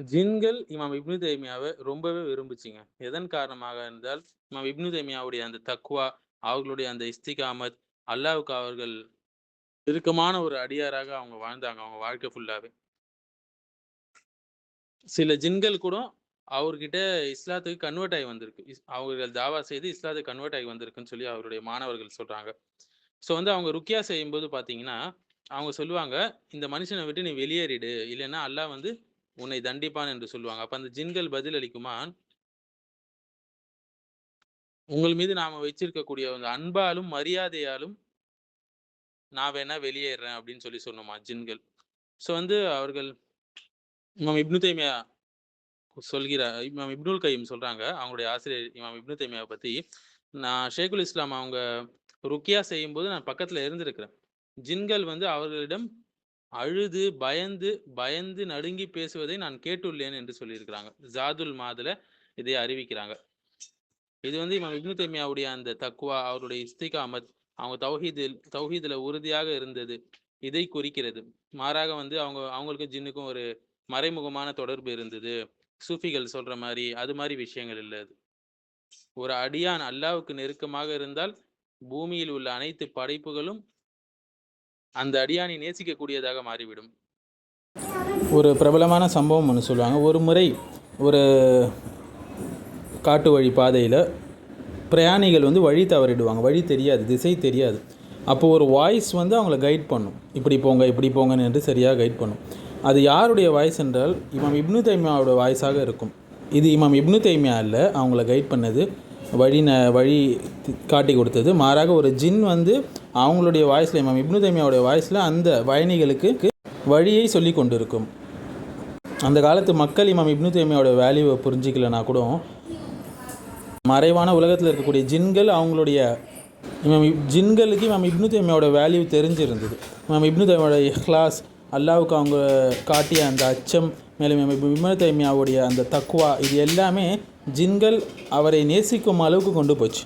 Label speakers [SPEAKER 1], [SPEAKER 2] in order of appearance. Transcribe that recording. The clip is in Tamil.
[SPEAKER 1] ஜின்கள் இமாம் இப்னு தைமியாவை ரொம்பவே விரும்பிச்சிங்க எதன் காரணமாக இருந்தால் இமாம் இப்னு தைமியாவுடைய அந்த தக்குவா அவர்களுடைய அந்த இஸ்திகாமத், அல்லாவுக்கு அவர்கள் இறுக்கமான ஒரு அடியாராக அவங்க வாழ்ந்தாங்க, அவங்க வாழ்க்கை ஃபுல்லாகவே சில ஜின்கள் கூட அவர்கிட்ட இஸ்லாத்துக்கு கன்வெர்ட் ஆகி வந்திருக்கு. இஸ் அவர்கள் தாவா செய்து இஸ்லாத்துக்கு கன்வெர்ட் ஆகி வந்திருக்குன்னு சொல்லி அவருடைய மாணவர்கள் சொல்கிறாங்க ஸோ வந்து அவங்க ருக்கியா செய்யும்போது பார்த்தீங்கன்னா, அவங்க சொல்லுவாங்க, "இந்த மனுஷனை விட்டு நீ வெளியேறிடு. இல்லைன்னா அல்லாஹ் வந்து உன்னை தண்டிப்பான்" என்று சொல்லுவாங்க. அப்ப அந்த ஜின்கள் பதில் அளிக்குமா? "உங்கள் மீது நாம வச்சிருக்கக்கூடிய அந்த அன்பாலும், மரியாதையாலும் நான் வேணா வெளியேறேன் அப்படின்னு சொல்லி சொன்னோமா ஜின்கள். ஸோ வந்து அவர்கள் இமாம் இப்னு தைமியா சொல்கிறார் இமாம் இப்னுல் கையும் சொல்றாங்க, அவங்களுடைய ஆசிரியர் இமாம் இப்னு தைமியாவை பத்தி, "நான் ஷேகுல் இஸ்லாம் அவங்க ருக்யா செய்யும்போது நான் பக்கத்துல இருந்திருக்கிறேன். ஜின்கள் வந்து அவர்களிடம் அழுது, பயந்து பயந்து நடுங்கி பேசுவதை நான் கேட்டுள்ளேன்" என்று சொல்லியிருக்கிறாங்க. ஜாதுல் மாதுல இதை அறிவிக்கிறாங்க. இது வந்து இமாம் இப்னு தைமியாவுடைய அந்த தக்வா, அவருடைய இஸ்திகாமத், அவங்க தௌஹீதில் தௌஹீதில் உறுதியாக இருந்தது. இதை குறிக்கிறது. மாறாக வந்து அவங்க அவங்களுக்கும் ஜின்னுக்கும் ஒரு மறைமுகமான தொடர்பு இருந்தது. சூஃபிகள் சொல்ற மாதிரி அது மாதிரி விஷயங்கள் இல்லை அது. ஒரு அடியான் அல்லாவுக்கு நெருக்கமாக இருந்தால், பூமியில் உள்ள அனைத்து படைப்புகளும் அந்த அடியானை நேசிக்கக்கூடியதாக மாறிவிடும். ஒரு பிரபலமான சம்பவம் ஒன்று சொல்லுவாங்க. ஒரு முறை ஒரு காட்டு வழி பாதையில் பிரயாணிகள் வந்து வழி தவறிடுவாங்க. வழி தெரியாது, திசை தெரியாது. அப்போது ஒரு வாய்ஸ் வந்து அவங்கள கைட் பண்ணும். "இப்படி போங்க, இப்படி போங்கன்னு" என்று சரியாக கைட் பண்ணும். அது யாருடைய வாய்ஸ் என்றால், இமாம் இப்னு தைமியாவோட வாய்ஸாக இருக்கும். இது இமாம் இப்னு தைமியா இல்லை அவங்கள கைட் பண்ணது, வழி ந வழி காட்டி காட்டிக் கொடுத்தது. மாறாக ஒரு ஜின் வந்து அவங்களுடைய வாய்ஸில் இமாம் இப்னு தைமியாவுடைய வாய்ஸில் அந்த பயணிகளுக்கு வழியை சொல்லி கொண்டிருக்கும். அந்த காலத்து மக்கள் இமாம் இப்னு தைமியாவோட வேல்யூவை புரிஞ்சிக்கலனா கூட, மறைவான உலகத்தில் இருக்கக்கூடிய ஜின்கள் அவங்களுடைய இமாம் ஜின்களுக்கு இமாம் இப்னு தைமியாவோட வேல்யூ தெரிஞ்சிருந்தது. இமாம் இப்னு தைமியாவோட இஹ்லாஸ், அல்லாவுக்கு அவங்க காட்டிய அந்த அச்சம், மேலும் இமாம் தைமியாவுடைய அந்த தக்குவா இது எல்லாமே ஜின்கள் அவரை நேசிக்கும் அளவுக்கு கொண்டு போச்சு.